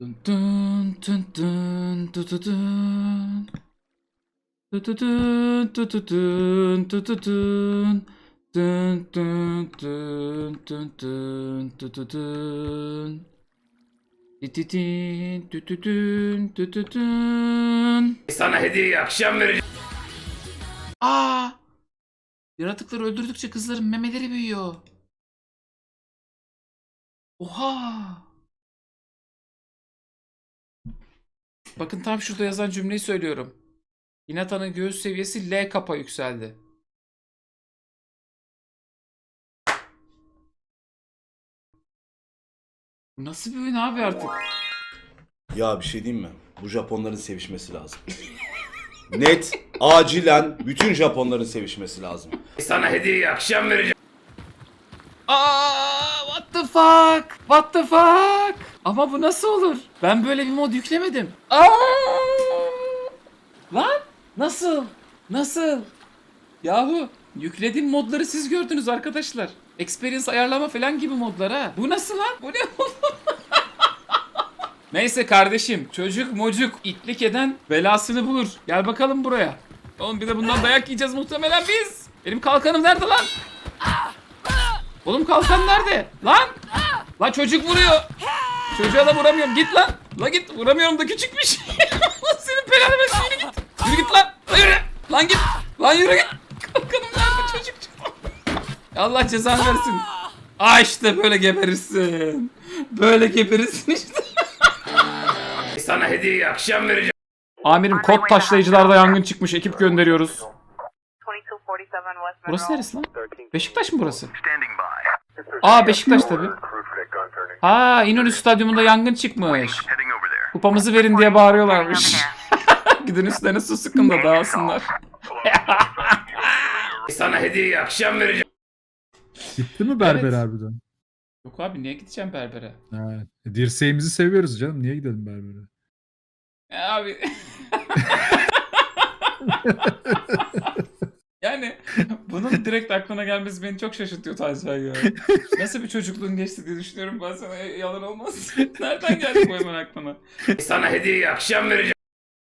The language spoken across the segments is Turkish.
Dun dun dun dun dun dun dun. Dun dun dun dun dun dun dun dun. Dun dun dun dun dun dun dun dun. Tütütün tütütün tütütün. Sana hediye akşam vereceğim. Aa! Yaratıkları öldürdükçe kızların memeleri büyüyor. Oha! Bakın tam şurada yazan cümleyi söylüyorum. Hinata'nın göğüs seviyesi L kapa yükseldi. Bu Nasıl bir oyun abi artık? Ya bir şey diyeyim mi? Bu Japonların sevişmesi lazım. Net, acilen bütün Japonların sevişmesi lazım. Sana hediye akşam vereceğim. Aa, what the fuck? What the fuck? Ama bu nasıl olur? Ben böyle bir mod yüklemedim. Aa! Lan nasıl? Nasıl? Yahu yüklediğim modları siz gördünüz arkadaşlar. Experience ayarlama falan gibi modlar ha. Bu nasıl lan? Bu ne oğlum? Neyse kardeşim çocuk mocuk itlik eden belasını bulur. Gel bakalım buraya. Oğlum bir de bundan dayak yiyeceğiz muhtemelen biz. Benim kalkanım nerede lan? Oğlum kalkan nerede? Lan! Lan çocuk vuruyor. Çocuğa da vuramıyorum. Git lan. La git. Vuramıyorum da küçükmüş. Allah senin belanı versin. Yürü git. Yürü git lan. Lan yürü. Lan git. Lan yürü git. Kalkanım nerede çocuk? Allah cezanı versin. Aa işte böyle geberirsin. Böyle geberirsin işte. Sana hediye akşam vereceğim. Amirim kod taşlayıcılarda yangın çıkmış. Ekip gönderiyoruz. 2247 West Burası neresi lan? Beşiktaş mı burası? Aa Beşiktaş tabii. Ha İnönü Stadyumunda yangın çıkmış. Kupamızı verin diye bağırıyorlarmış. Gidin üstlerine su sıkın da dağılsınlar. Sana hediye akşam vereceğim. Gitti mi berber Evet. harbiden? Yok abi niye gideceğim berbere? Evet. E, Dirseğimizi seviyoruz canım. Niye gidelim berbere? E abi. bunun direkt aklına gelmesi beni çok şaşırtıyor Tansel ya. Nasıl bir çocukluğun geçti diye düşünüyorum ben sana yalan olmaz. Nereden geldi bu hemen aklına? Sana hediye akşam vereceğim.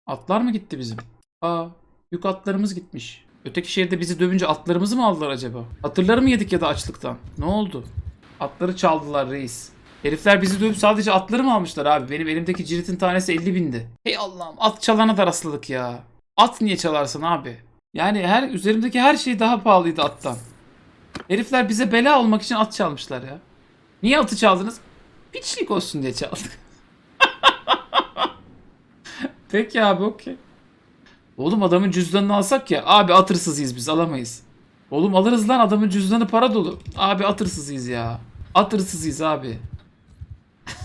Atlar mı gitti bizim? Aa, yük atlarımız gitmiş. Öteki şehirde bizi dövünce atlarımızı mı aldılar acaba? Hatırları mı yedik ya da açlıktan? Ne oldu? Atları çaldılar reis. Herifler bizi dövüp sadece atları mı almışlar abi? Benim elimdeki ciritin tanesi 50 bindi. Hey Allah'ım at çalana da rastladık ya. At niye çalarsın abi? Yani her üzerimdeki her şey daha pahalıydı attan. Herifler bize bela olmak için at çalmışlar ya. Niye atı çaldınız? Piçlik olsun diye çaldık. Peki abi okey. Oğlum adamın cüzdanını alsak ya. Abi atırsızıyız biz alamayız. Oğlum alırız lan adamın cüzdanı para dolu. Abi atırsızıyız ya. Atırsızıyız abi.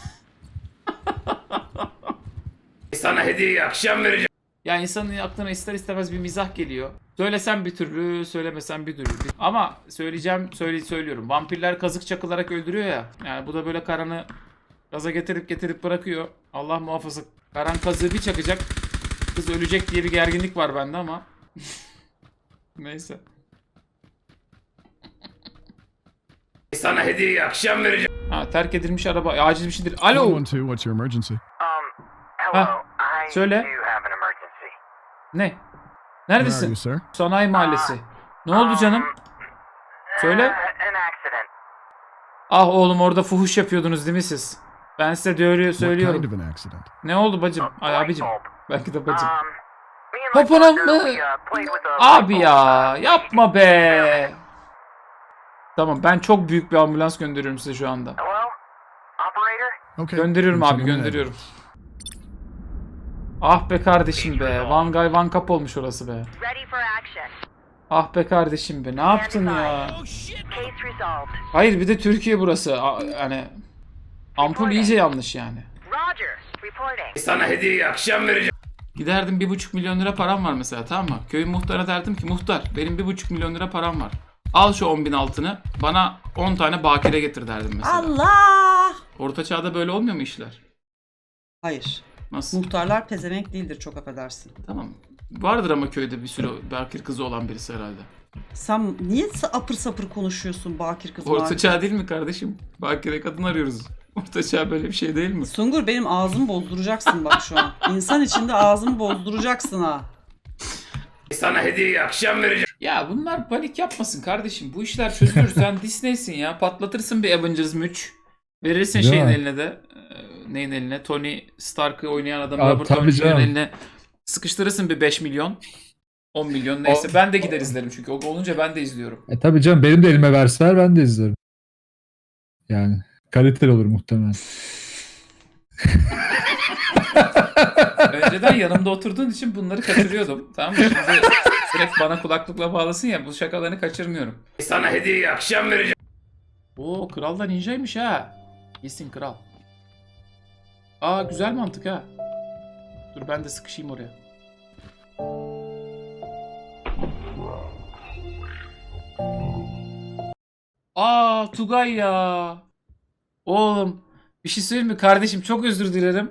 Sana hediye akşam vereceğim. Ya insanın aklına ister istemez bir mizah geliyor. Söylesem bir türlü, söylemesem bir türlü. Ama söyleyeceğim, söyle, söylüyorum. Vampirler kazık çakılarak öldürüyor ya. Yani bu da böyle Karan'ı gaza getirip getirip bırakıyor. Allah muhafaza. Karan kazığı bir çakacak. Kız ölecek diye bir gerginlik var bende ama. Neyse. Sana hediye akşam vereceğim. Ha, terk edilmiş araba. Acil bir şeydir. Alo. 112, what's your emergency? Um, hello. I söyle. Ne? Neredesin? Sanayi Mahallesi. Ne oldu canım? Söyle. Ah oğlum orada fuhuş yapıyordunuz değil mi siz? Ben size diyor söylüyorum. Ne oldu bacım? Ay abicim. Belki de bacım. Popona mı? Abi ya yapma be. Tamam ben çok büyük bir ambulans gönderiyorum size şu anda. Gönderiyorum abi gönderiyorum. Ah be kardeşim be. One guy one cup olmuş orası be. Ah be kardeşim be. Ne yaptın ya? Resolved. Hayır bir de Türkiye burası. A- Yani ampul iyice yanlış yani. Sana hediye akşam vereceğim. Giderdim bir buçuk milyon lira param var mesela tamam mı? Köyün muhtarına derdim ki muhtar benim bir buçuk milyon lira param var. Al şu 10 bin altını bana 10 tane bakire getir derdim mesela. Allah! Orta çağda böyle olmuyor mu işler? Hayır. Nasıl? Muhtarlar pezevenk değildir çok affedersin. Tamam. Vardır ama köyde bir sürü bakir kızı olan birisi herhalde. Sen niye apır sapır konuşuyorsun bakir kız Orta bakir? çağ değil mi kardeşim? Bakire kadın arıyoruz. Ortaçağ böyle bir şey değil mi? Sungur benim ağzımı bozduracaksın bak şu an. İnsan içinde ağzımı bozduracaksın ha. Sana hediye akşam vereceğim. Ya bunlar panik yapmasın kardeşim. Bu işler çözülür. Sen Disney'sin ya. Patlatırsın bir Avengers 3. Verirsin Değil şeyin mi? eline de. Neyin eline? Tony Stark'ı oynayan adam Abi, Robert tabii Downey Jr.'ın canım. eline. Sıkıştırırsın bir 5 milyon. 10 milyon neyse. Ben de gider izlerim çünkü. O olunca ben de izliyorum. E tabii canım benim de elime verseler ben de izlerim. Yani kaliteli olur muhtemelen. Önceden yanımda oturduğun için bunları kaçırıyordum. Tamam mı? Şimdi direkt bana kulaklıkla bağlasın ya bu şakalarını kaçırmıyorum. Sana hediye akşam vereceğim. Oo kral da ninjaymış ha. Yesin kral. Aa güzel mantık ha. Dur ben de sıkışayım oraya. Aa Tugay ya. Oğlum bir şey söyleyeyim mi kardeşim çok özür dilerim.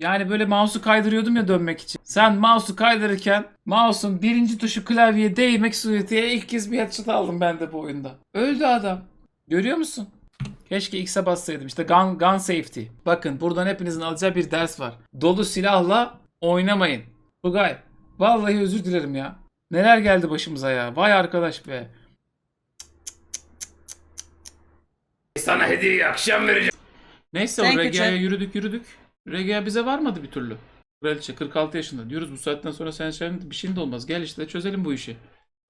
Yani böyle mouse'u kaydırıyordum ya dönmek için. Sen mouse'u kaydırırken mouse'un birinci tuşu klavyeye değmek suretiyle ilk kez bir headshot aldım ben de bu oyunda. Öldü adam. Görüyor musun? Keşke X'e bassaydım. İşte gun, gun safety. Bakın buradan hepinizin alacağı bir ders var. Dolu silahla oynamayın. Tugay. Vallahi özür dilerim ya. Neler geldi başımıza ya. Vay arkadaş be. Sana hediye akşam vereceğim. Neyse o Regia'ya yürüdük yürüdük. Regea bize varmadı bir türlü. Kraliçe 46 yaşında. Diyoruz bu saatten sonra sen sen bir şeyin de olmaz. Gel işte çözelim bu işi.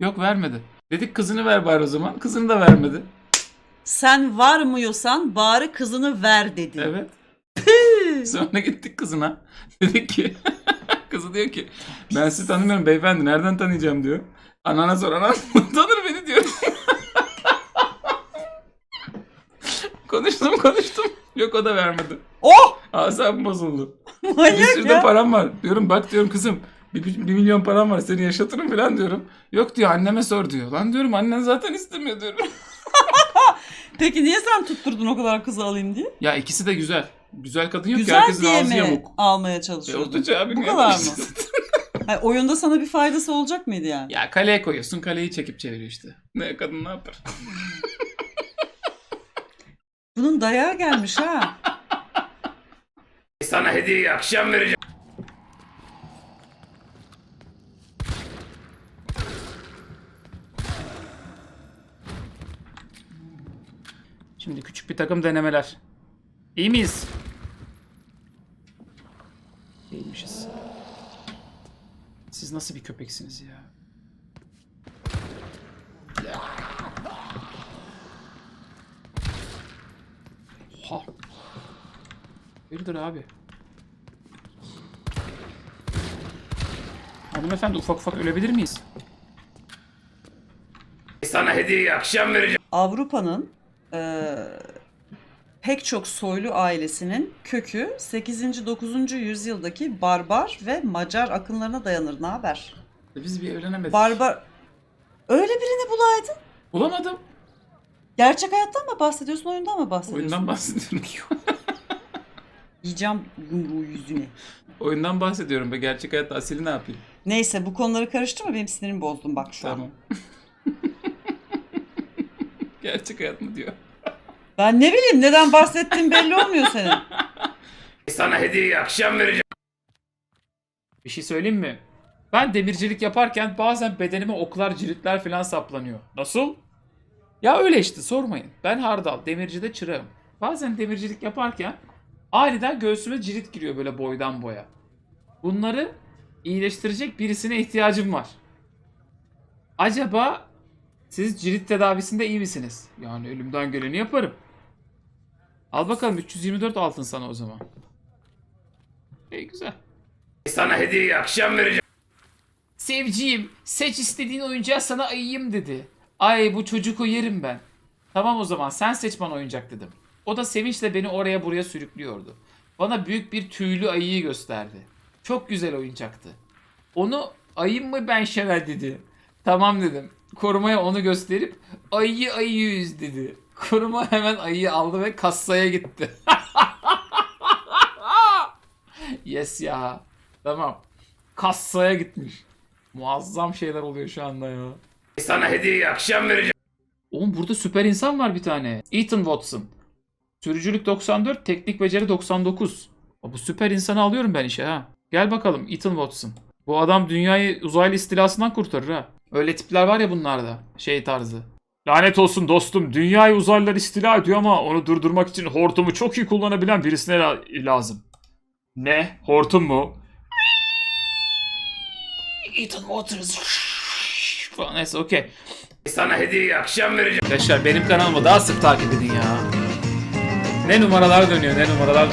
Yok vermedi. Dedik kızını ver bari o zaman. Kızını da vermedi. Sen varmıyorsan bari kızını ver dedi. Evet. Sonra gittik kızına. Dedik ki kızı diyor ki ben sizi tanımıyorum beyefendi nereden tanıyacağım diyor. Anana sor anan tanır beni diyor. konuştum konuştum. Yok o da vermedi. Oh! Asabım bozuldu. Bir Manyak sürü de param var. Diyorum bak diyorum kızım bir, bir, bir milyon param var seni yaşatırım falan diyorum. Yok diyor anneme sor diyor. Lan diyorum annen zaten istemiyor diyorum. Peki niye sen tutturdun o kadar kızı alayım diye? ya ikisi de güzel. Güzel kadın yok ki Güzel herkesin diye ağzı mi yamuk. almaya E, çalışıyordun? Abi Bu kadar mı? yapıyorsun? Hayır, oyunda sana bir faydası olacak mıydı yani? Ya kaleye koyuyorsun kaleyi çekip çeviriyor işte. Ne kadın ne yapar? Bunun dayağı gelmiş ha. Sana hediye akşam vereceğim. Şimdi küçük bir takım denemeler. İyi miyiz? Değilmişiz. Siz nasıl bir köpeksiniz ya? Oha. Hayırdır abi? Hanımefendi ufak ufak ölebilir miyiz? Sana hediye akşam vereceğim. Avrupa'nın eee, pek çok soylu ailesinin kökü 8. 9. yüzyıldaki barbar ve Macar akınlarına dayanır. Ne haber? Biz bir evlenemedik. Barbar... Öyle birini bulaydın. Bulamadım. Gerçek hayattan mı bahsediyorsun, oyundan mı bahsediyorsun? Oyundan bahsediyorum. Yiyeceğim yumruğu yüzüne. Oyundan bahsediyorum be. Gerçek hayatta Asil'i ne yapayım? Neyse bu konuları karıştırma benim sinirimi bozdun bak şu an. Tamam. Gerçek hayat mı diyor. Ben ne bileyim neden bahsettiğin belli olmuyor senin. Sana hediye akşam vereceğim. Bir şey söyleyeyim mi? Ben demircilik yaparken bazen bedenime oklar, ciritler falan saplanıyor. Nasıl? Ya öyle işte sormayın. Ben hardal, demircide çırağım. Bazen demircilik yaparken aniden göğsüme cirit giriyor böyle boydan boya. Bunları iyileştirecek birisine ihtiyacım var. Acaba siz cirit tedavisinde iyi misiniz? Yani elimden geleni yaparım. Al bakalım 324 altın sana o zaman. İyi güzel. Sana hediye akşam vereceğim. Sevciğim seç istediğin oyuncağı sana ayıyım dedi. Ay bu çocuğu yerim ben. Tamam o zaman sen seç bana oyuncak dedim. O da sevinçle beni oraya buraya sürüklüyordu. Bana büyük bir tüylü ayıyı gösterdi. Çok güzel oyuncaktı. Onu ayım mı ben şever dedi. Tamam dedim. Korumaya onu gösterip ayıyı ayıyız dedi. Koruma hemen ayıyı aldı ve kasaya gitti. yes ya. Tamam. Kassaya gitmiş. Muazzam şeyler oluyor şu anda ya. Sana hediye akşam vereceğim. Oğlum burada süper insan var bir tane. Ethan Watson. Sürücülük 94, teknik beceri 99. Aa, Bu süper insanı alıyorum ben işe ha. Gel bakalım Ethan Watson. Bu adam dünyayı uzaylı istilasından kurtarır ha. Öyle tipler var ya bunlarda. Şey tarzı. Lanet olsun dostum. Dünyayı uzaylılar istila ediyor ama onu durdurmak için hortumu çok iyi kullanabilen birisine la- lazım. Ne? Hortum mu? Ethan Waters. Falan neyse okey. Sana hediye akşam vereceğim. Arkadaşlar benim kanalımı daha sık takip edin ya. Ne numaralar dönüyor ne numaralar dönüyor.